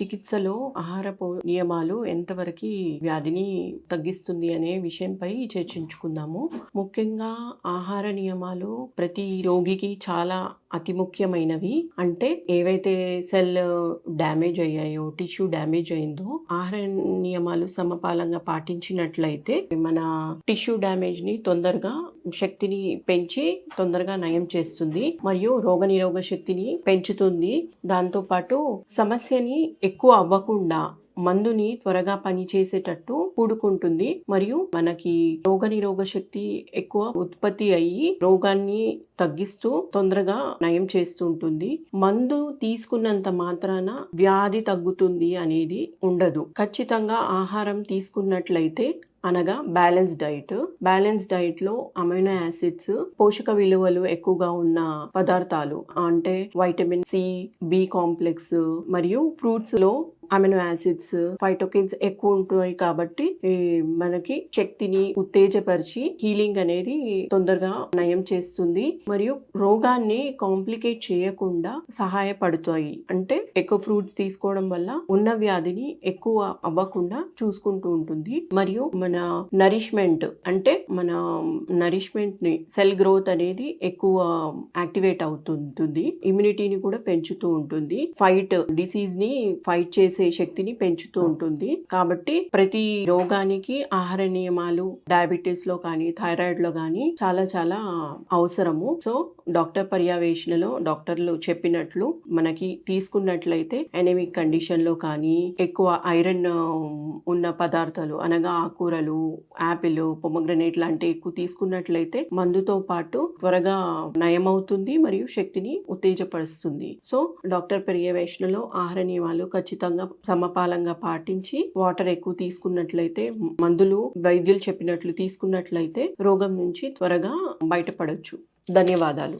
చికిత్సలో ఆహారపు నియమాలు ఎంతవరకు వ్యాధిని తగ్గిస్తుంది అనే విషయంపై చర్చించుకుందాము. ముఖ్యంగా ఆహార నియమాలు ప్రతి రోగికి చాలా అతి ముఖ్యమైనవి. అంటే ఏవైతే సెల్ డ్యామేజ్ అయ్యాయో టిష్యూ డ్యామేజ్ అయిందో ఆహార నియమాలు సమపాలంగా పాటించినట్లయితే మన టిష్యూ డ్యామేజ్ని తొందరగా శక్తిని పెంచి తొందరగా నయం చేస్తుంది. మరియు రోగనిరోగ శక్తిని పెంచుతుంది. దాంతో పాటు సమస్యని ఎక్కువ అవ్వకుండా మందుని త్వరగా పనిచేసేటట్టు కూడుకుంటుంది. మరియు మనకి రోగనిరోగ శక్తి ఎక్కువ ఉత్పత్తి అయ్యి రోగాన్ని తగ్గిస్తూ తొందరగా నయం చేస్తుంటుంది మందు తీసుకున్నంత మాత్రాన వ్యాధి తగ్గుతుంది అనేది ఉండదు. ఖచ్చితంగా ఆహారం తీసుకున్నట్లయితే అనగా బ్యాలెన్స్ డైట్. బ్యాలెన్స్ డైట్లో అమైనో యాసిడ్స్ పోషక విలువలు ఎక్కువగా ఉన్న పదార్థాలు అంటే వైటమిన్ సి బి కాంప్లెక్స్ మరియు ఫ్రూట్స్లో అమినో యాసిడ్స్ ఫైటోకిన్స్ ఎక్కువ ఉంటాయి కాబట్టి మనకి శక్తిని ఉత్తేజపరిచి హీలింగ్ అనేది తొందరగా నయం చేస్తుంది మరియు రోగాన్ని కాంప్లికేట్ చేయకుండా సహాయపడుతాయి. అంటే ఎక్కువ ఫ్రూట్స్ తీసుకోవడం వల్ల ఉన్న వ్యాధిని ఎక్కువ అవ్వకుండా చూసుకుంటూ ఉంటుంది. మరియు మన నరిష్మెంట్ అంటే మన నరిష్మెంట్ని సెల్ గ్రోత్ అనేది ఎక్కువ యాక్టివేట్ అవుతుంటుంది. ఇమ్యూనిటీని కూడా పెంచుతూ ఉంటుంది. ఫైట్ డిసీజ్ని ఫైట్ చేసే శక్తిని పెంచుతూ ఉంటుంది. కాబట్టి ప్రతి రోగానికి ఆహార నియమాలు డయాబెటీస్లో కానీ థైరాయిడ్లో కానీ చాలా చాలా అవసరము. సో డాక్టర్ పర్యవేక్షణలో డాక్టర్లు చెప్పినట్లు మనకి తీసుకున్నట్లయితే ఎనమిక్ కండిషన్లో కానీ ఎక్కువ ఐరన్ ఉన్న పదార్థాలు అనగా ఆకుకూరలు యాపిల్ పొమగ్రనేట్ లాంటి ఎక్కువ తీసుకున్నట్లయితే మందుతో పాటు త్వరగా నయమవుతుంది మరియు శక్తిని ఉత్తేజపరుస్తుంది. సో డాక్టర్ పర్యవేక్షణలో ఆహార నియమాలు ఖచ్చితంగా సమపాలంగా పాటించి వాటర్ ఎక్కువ తీసుకున్నట్లయితే మందులు వైద్యులు చెప్పినట్లు తీసుకున్నట్లయితే రోగం నుంచి త్వరగా బయటపడవచ్చు ధన్యవాదాలు.